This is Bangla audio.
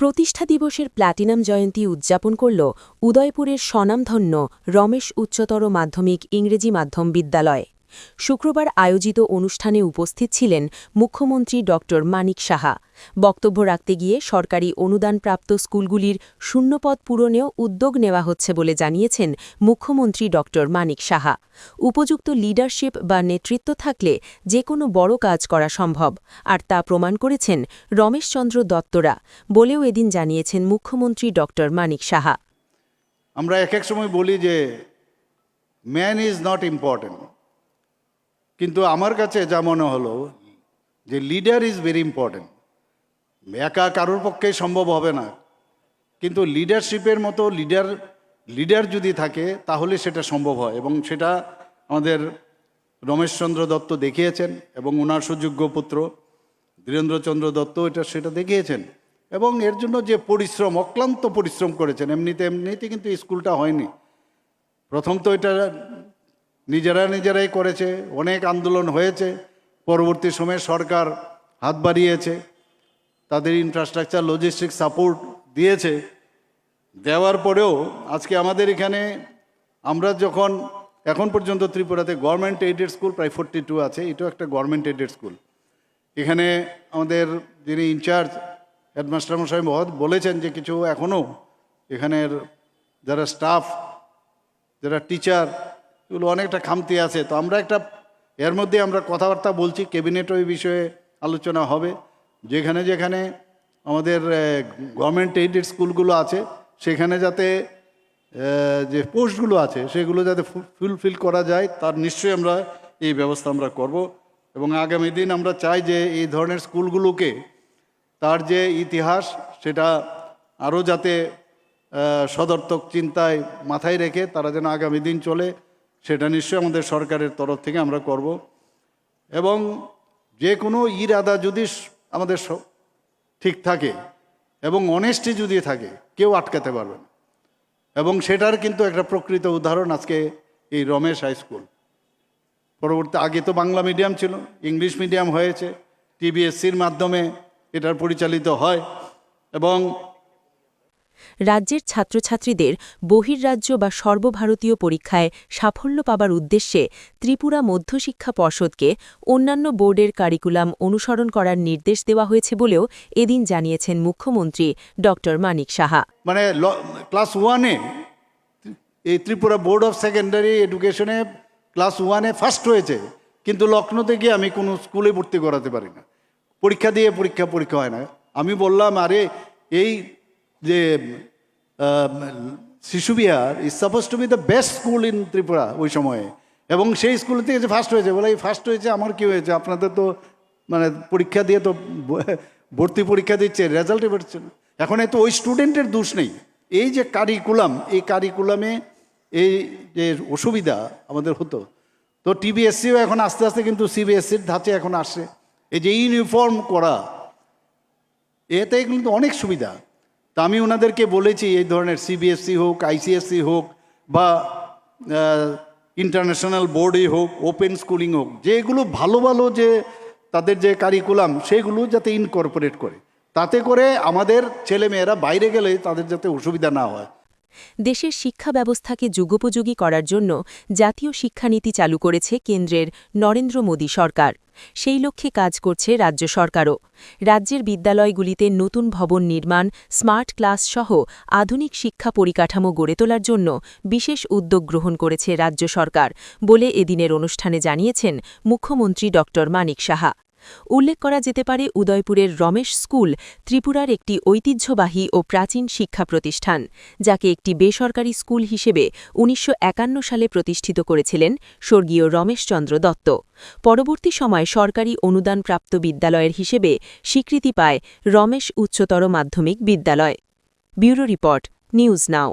প্রতিষ্ঠা দিবসের প্ল্যাটিনাম জয়ন্তী উদযাপন করল উদয়পুরের স্বনামধন্য রমেশ উচ্চতর মাধ্যমিক ইংরেজি মাধ্যম বিদ্যালয়। শুক্রবার আয়োজিত অনুষ্ঠানে উপস্থিত ছিলেন মুখ্যমন্ত্রী ড. মানিক সাহা। বক্তব্য রাখতে গিয়ে সরকারি অনুদানপ্রাপ্ত স্কুলগুলির শূন্যপদ পূরণেও উদ্যোগ নেওয়া হচ্ছে বলে জানিয়েছেন মুখ্যমন্ত্রী ড. মানিক সাহা। উপযুক্ত লিডারশিপ বা নেতৃত্ব থাকলে যে কোনো বড় কাজ করা সম্ভব, আর তা প্রমাণ করেছেন রমেশচন্দ্র দত্তরা বলেও এদিন জানিয়েছেন মুখ্যমন্ত্রী ড. মানিক সাহা। আমরা এক এক সময় বলি যে ম্যান ইজ নট ইম্পর্টেন্ট কিন্তু আমার কাছে যা মনে হলো, যে লিডার ইজ ভেরি ইম্পর্টেন্ট একা কারোর পক্ষে সম্ভব হবে না। কিন্তু লিডারশিপের মতো লিডার লিডার যদি থাকে, তাহলে সেটা সম্ভব হয় এবং সেটা আমাদের রমেশচন্দ্র দত্ত দেখিয়েছেন এবং ওনার সুযোগ্য পুত্র ধীরেন্দ্রচন্দ্র দত্ত এটা সেটা দেখিয়েছেন। এবং এর জন্য যে পরিশ্রম, অক্লান্ত পরিশ্রম করেছেন, এমনিতে এমনিতে কিন্তু স্কুলটা হয়নি। প্রথম তো এটা নিজেরা নিজেরাই করেছে, অনেক আন্দোলন হয়েছে, পরবর্তী সময়ে সরকার হাত বাড়িয়েছে, তাদের ইনফ্রাস্ট্রাকচার লজিস্টিক সাপোর্ট দিয়েছে। দেওয়ার পরেও আজকে আমাদের এখানে আমরা যখন, এখন পর্যন্ত ত্রিপুরাতে গভর্নমেন্ট এইডেড স্কুল প্রায় ফোর্টি টু আছে, এটাও একটা গভর্নমেন্ট এইডেড স্কুল এখানে আমাদের যিনি ইনচার্জ হেডমাস্টার মশাই মহৎ বলেছেন যে কিছু এখনও এখানের যারা স্টাফ যারা টিচার এগুলো অনেকটা খামতি আছে। তো আমরা একটা, এর মধ্যে আমরা কথাবার্তা বলছি, ক্যাবিনেট ওই বিষয়ে আলোচনা হবে। যেখানে যেখানে আমাদের গভর্নমেন্ট এইডেড স্কুলগুলো আছে, সেখানে যাতে যে পোস্টগুলো আছে, সেগুলো যাতে ফুলফিল করা যায়, তার নিশ্চয়ই আমরা এই ব্যবস্থা আমরা করব। এবং আগামী দিন আমরা চাই যে এই ধরনের স্কুলগুলোকে, তার যে ইতিহাস, সেটা আরও যাতে সদর্থক চিন্তায় মাথায় রেখে তারা যেন আগামী দিন চলে। সেটা নিশ্চয়ই আমাদের সরকারের তরফ থেকে আমরা করব। এবং যে কোনো ইরাদা যদি আমাদের ঠিক থাকে এবং অনেস্টি যদি থাকে, কেউ আটকাতে পারবে এবং সেটার কিন্তু একটা প্রকৃত উদাহরণ আজকে এই রমেশ হাই স্কুল পরবর্তী আগে তো বাংলা মিডিয়াম ছিল ইংলিশ মিডিয়াম হয়েছে টিবিএসসির মাধ্যমে এটার পরিচালিত হয়। এবং রাজ্যের ছাত্রছাত্রীদের বহির্রাজ্য বা সর্বভারতীয় পরীক্ষায় সাফল্য পাবার উদ্দেশ্যে ত্রিপুরা মধ্যশিক্ষা পর্ষদকে অন্যান্য বোর্ডের কারিকুলাম অনুসরণ করার নির্দেশ দেওয়া হয়েছে বলেও এদিন জানিয়েছেন মুখ্যমন্ত্রী ড. মানিক সাহা। মানে ক্লাস ওয়ানে এই ত্রিপুরা বোর্ড অফ সেকেন্ডারি এডুকেশনে ক্লাস ওয়ানে ফার্স্ট হয়েছে, কিন্তু লখনৌতে গিয়ে আমি কোনো স্কুলে ভর্তি করাতে পারি না। পরীক্ষা দিয়ে পরীক্ষা পরীক্ষা হয় না। আমি বললাম, আরে, এই যে আহ, Shishu Bihar is supposed to be the best school in Tripura ওই সময়ে। এবং সেই স্কুল থেকে যে ফার্স্ট হয়েছে বলে এই ফার্স্ট হয়েছে আমার কি হয়েছে? আপনাদের তো মানে পরীক্ষা দিয়ে তো ভর্তি পরীক্ষা দিচ্ছে রেজাল্টে বেরোচ্ছে না এখন এ তো ওই স্টুডেন্টের দোষ নেই। এই যে কারিকুলাম এই কারিকুলামে এই যে অসুবিধা আমাদের হতো তো টিবিএসসিও এখন আস্তে আস্তে কিন্তু সিবিএসসির ধাঁচে এখন আসছে। এই যে ইউনিফর্ম করা এতে কিন্তু অনেক সুবিধা। আমি ওনাদেরকে বলেছি, এই ধরনের সিবিএসসি হোক আইসিএসসি হোক, বা ইন্টারন্যাশনাল বোর্ডই হোক ওপেন স্কুলিং হোক, যেগুলো ভালো ভালো যে তাদের যে কারিকুলাম সেগুলো যাতে ইনকর্পোরেট করে। তাতে করে আমাদের ছেলেমেয়েরা বাইরে গেলে তাদের যাতে অসুবিধা না হয়। দেশের শিক্ষা ব্যবস্থাকে যুগোপযোগী করার জন্য জাতীয় শিক্ষানীতি চালু করেছে কেন্দ্রের নরেন্দ্র মোদী সরকার। সেই লক্ষ্যে কাজ করছে রাজ্য সরকারও। রাজ্যের বিদ্যালয়গুলিতে নতুন ভবন নির্মাণ, স্মার্ট ক্লাস সহ আধুনিক শিক্ষা পরিকাঠামো গড়ে তোলার জন্য বিশেষ উদ্যোগ গ্রহণ করেছে রাজ্য সরকার বলে এদিনের অনুষ্ঠানে জানিয়েছেন মুখ্যমন্ত্রী ড মানিক সাহা। উল্লেখ করা যেতে পারে উদয়পুরের রমেশ স্কুল, ত্রিপুরার একটি ঐতিহ্যবাহী ও প্রাচীন শিক্ষা প্রতিষ্ঠান, যাকে একটি বেসরকারি স্কুল হিসেবে উনিশশো একান্ন সালে প্রতিষ্ঠিত করেছিলেন স্বর্গীয় রমেশচন্দ্র দত্ত। পরবর্তী সময় সরকারি অনুদানপ্রাপ্ত বিদ্যালয়ের হিসেবে স্বীকৃতি পায় রমেশ উচ্চতর মাধ্যমিক বিদ্যালয়। Bureau report, news now.